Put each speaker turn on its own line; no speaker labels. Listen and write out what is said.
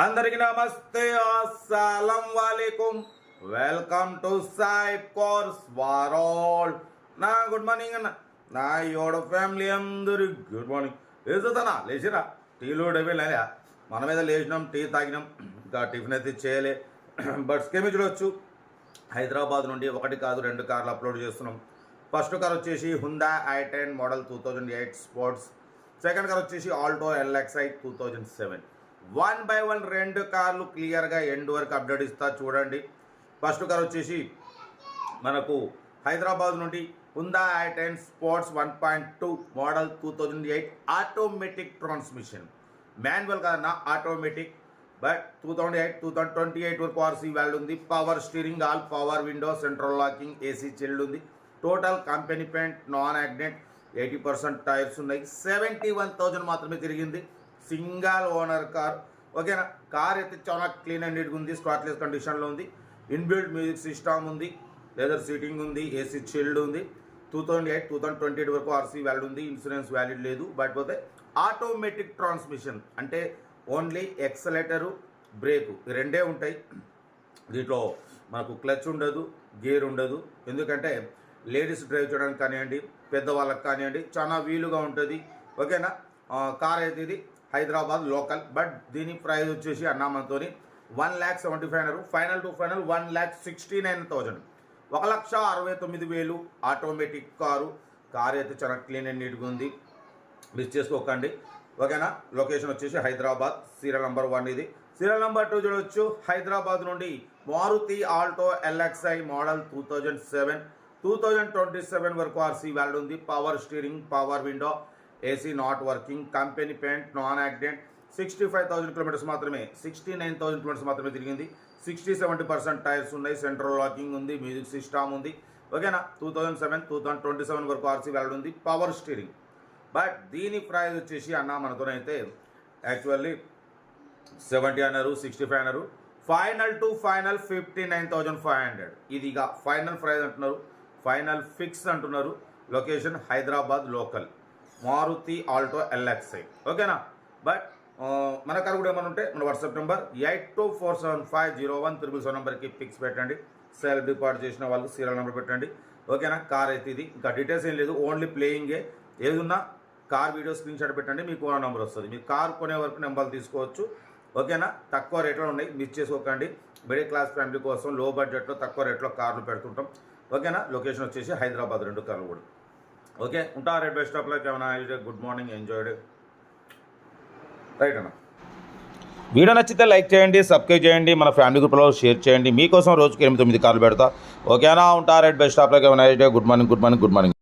అందరికి నమస్తే. అస్సలం వాలేకుం. వెల్కమ్ టు సాయి కోర్స్ వారోల్. నా గుడ్ మార్నింగ్ అన్న. నా యోడ ఫ్యామిలీ అందరి గుడ్ మార్నింగ్. లేచుతానా లేచిరా? టీలో డబ్బే లేదా మన మీద లేచినాం టీ తాగినాం. ఇంకా టిఫిన్ అయితే చేయలే. బట్ స్కేమి చూడొచ్చు. హైదరాబాద్ నుండి ఒకటి కాదు రెండు కార్లు అప్లోడ్ చేస్తున్నాం. ఫస్ట్ కార్ వచ్చేసి Hyundai i ten model two thousand eight sports second car వచ్చేసి Alto LXI two thousand seven one by one రెండు కార్లు క్లియర్గా ఎండ్ వరకు అప్డేట్ ఇస్తా చూడండి. ఫస్ట్ కార్ వచ్చేసి మనకు హైదరాబాద్ నుండి Hyundai i ten sports one point two model two thousand eight automatic transmission manual కదన్నా automatic but two thousand eight two thousand twenty eight వరకు ఆర్సీ వాల్యూ ఉంది. Power steering all power window central locking AC chilled ఉంది. Total company paint non accident eighty percent tyres ఉన్నాయి. Seventy one thousand మాత్రమే తిరిగింది. Single owner car. ఓకేనా? Car అయితే చాలా clean and నీట్గా ఉంది స్క్రాచ్లెస్ కండిషన్లో ఉంది. ఇన్బిల్డ్ మ్యూజిక్ సిస్టమ్ ఉంది లెదర్ సీటింగ్ ఉంది ఏసీ చిల్డ్ ఉంది. Two thousand eight two thousand twenty eight వరకు ఆర్సీ వ్యాలిడ్ ఉంది ఇన్సూరెన్స్ వ్యాలిడ్ లేదు. బట్ పోతే ఆటోమేటిక్ ట్రాన్స్మిషన్ అంటే ఓన్లీ ఎక్సలేటరు బ్రేకు ఈ రెండే ఉంటాయి. దీంట్లో మనకు క్లచ్ ఉండదు గేర్ ఉండదు. ఎందుకంటే లేడీస్ డ్రైవ్ చేయడానికి కానివ్వండి పెద్దవాళ్ళకి కానివ్వండి చాలా వీలుగా ఉంటుంది. ఓకేనా? కార్ అయితే ఇది హైదరాబాద్ లోకల్. బట్ దీని ప్రైజ్ వచ్చేసి అన్నామంతోని వన్ ల్యాక్ సెవెంటీ ఫైవ్ అన్నారు final to final one lakh sixty nine thousand ఒక లక్ష అరవై తొమ్మిది వేలు ఆటోమేటిక్ కారు. కారు అయితే చాలా క్లీన్ అండ్ నీట్గా ఉంది. మిస్ చేసుకోకండి. ఓకేనా? లొకేషన్ వచ్చేసి హైదరాబాద్ సీరియల్ నెంబర్ వన్ ఇది. సీరియల్ నెంబర్ టూ చూడవచ్చు హైదరాబాద్ నుండి Maruti Alto LXI model two thousand seven. Two thousand twenty seven వరకు ఆర్సీ వాల్యూ ఉంది. Power steering power window AC not working company paint non accident. Sixty five thousand kilometres మాత్రమే sixty nine thousand kilometres మాత్రమే తిరిగింది. Sixty seventy percent tyres ఉన్నాయి central locking ఉంది music system ఉంది. ఓకేనా? Two thousand seven two thousand twenty seven వరకు RC value ఉంది power steering. But దీని ప్రైజ్ వచ్చేసి అన్న మనతోనైతే యాక్చువల్లీ సెవెంటీ అన్నారు సిక్స్టీ ఫైవ్ అన్నారు. Final to final fifty nine thousand five hundred. ఇది ఇక ఫైనల్ ప్రైజ్ అంటున్నారు. ఫైనల్ ఫిక్స్ అంటున్నారు. Location Hyderabad local. Maruti Alto LXI. ఓకేనా? బట్ మన కారు కూడా ఏమైనా ఉంటే మన WhatsApp number eight two four seven five zero one triple seven నెంబర్కి పిక్స్ పెట్టండి. సెల్ డిపార్ట్ చేసిన వాళ్ళు సీరియల్ నెంబర్ పెట్టండి. ఓకేనా? కార్ అయితే ఇది. ఇంకా డీటెయిల్స్ ఏం లేదు. ఓన్లీ ప్లేయింగే ఏదున్నా కార్ వీడియో స్క్రీన్ షాట్ పెట్టండి. మీకు ఓనర్ నెంబర్ వస్తుంది. మీ కార్ కొనే వరకు నెంబర్లు తీసుకోవచ్చు. ఓకేనా? తక్కువ రేట్లో ఉన్నాయి. మిస్ చేసుకోకండి. మిడిల్ క్లాస్ ఫ్యామిలీ కోసం లో బడ్జెట్లో తక్కువ రేట్లో కార్లు పెడుతుంటాం. ఓకేనా? లొకేషన్ వచ్చేసి హైదరాబాద్ రెండు కార్లు కూడా. ఓకే. ఉంటా రెడ్ బెస్ట్ స్టాప్లో ఏమైనా గుడ్ మార్నింగ్ ఎంజాయ్డ్ రైట్ అన్న? వీడియో నచ్చితే లైక్ చేయండి సబ్స్క్రైబ్ చేయండి మన ఫ్యామిలీ గ్రూప్లో షేర్ చేయండి. మీకోసం రోజుకి ఎనిమిది తొమ్మిది కార్లు పెడతా. ఓకేనా ఉంటా రైట్ బెస్ట్ స్టాప్లో ఏమైనా good morning good morning good morning